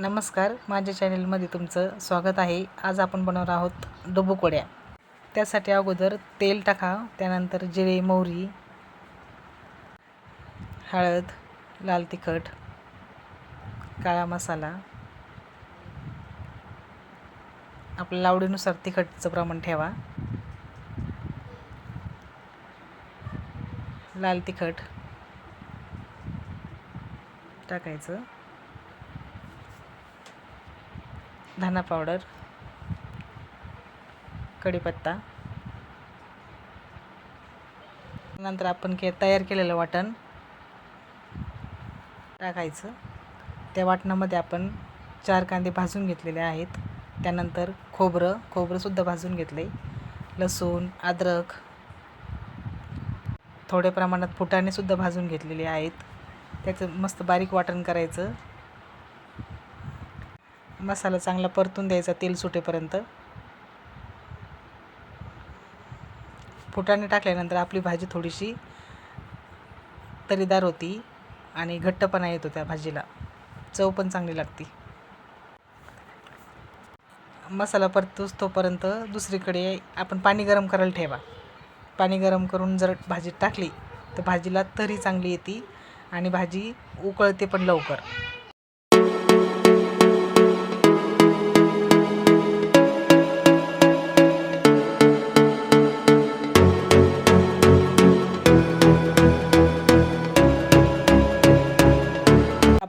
नमस्कार माझ्या चॅनलमध्ये तुमचं स्वागत आहे. आज आपण बनवणार आहोत डुबुकोड्या त्यासाठी अगोदर तेल टाका त्यानंतर जिरे मोहरी हळद लाल तिखट काळा मसाला आपल्या आवडीनुसार तिखटचं प्रमाण ठेवा. लाल तिखट टाकायचं. धना पावडर कढीपत्ता. नंतर आपण के तयार केलेलं वाटण टाकायचं. त्या वाटणामध्ये आपण चार कांदे भाजून घेतलेले आहेत. त्यानंतर खोबरं खोबरंसुद्धा भाजून घेतले लसूण अद्रक थोड्या प्रमाणात फुटाणेसुद्धा भाजून घेतलेले आहेत. त्याचं मस्त बारीक वाटण करायचं. मसाला चांगला परतून द्यायचा तेल सुटेपर्यंत. फुटाणे टाकल्यानंतर आपली भाजी थोडीशी तरीदार होती आणि घट्टपणा येतो त्या भाजीला. चव पण चांगली लागते. मसाला परतूस तोपर्यंत दुसरीकडे आपण पाणी गरम करायला ठेवा. पाणी गरम करून जर भाजी टाकली तर भाजीला तरी चांगली येते आणि भाजी उकळते पण लवकर.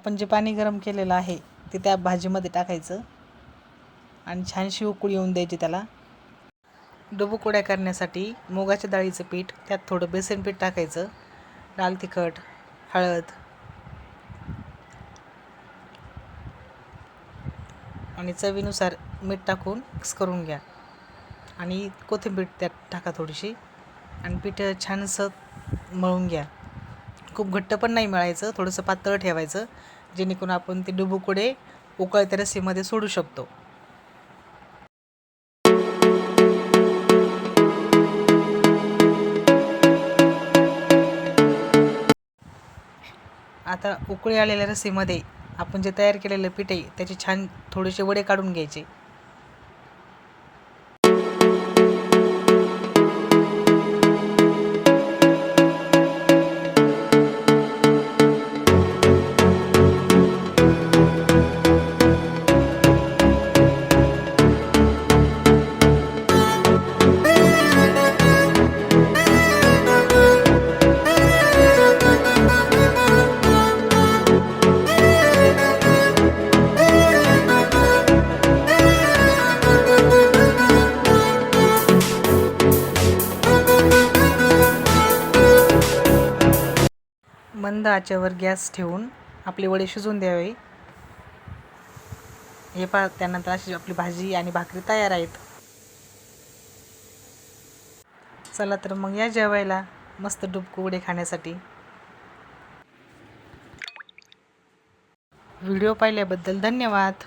आपण जे पाणी गरम केलेलं आहे ते त्या भाजीमध्ये टाकायचं. आणि छानशी उकळी येऊन द्यायची त्याला. डुबुकोड्या करण्यासाठी मुगाच्या डाळीचं पीठ त्यात थोडं बेसन पीठ टाकायचं. लाल तिखट हळद. आणि चवीनुसार मीठ टाकून मिक्स करून घ्या. आणि कोथिंबीर त्यात टाका थोडीशी. आणि पीठ छानसं मळून घ्या. खूप घट्ट पण नाही मिळायचं थोडंसं पातळ ठेवायचं. जेणेकरून आपण ते डुबुकुडे उकळत्या रस्सीमध्ये सोडू शकतो. आता उकळी आलेल्या रस्सीमध्ये आपण जे तयार केलेलं पीठ आहे त्याचे छान थोडेसे वडे काढून घ्यायचे. मंद आचेवर गॅस ठेवून आपले वडे शिजवून द्यावे. हे पहा त्यानंतर अशी आपली भाजी आणि भाकरी तयार आहेत. चला तर मग या जेवायला मस्त डुबकू वडे खाण्यासाठी. व्हिडिओ पाहिल्याबद्दल धन्यवाद.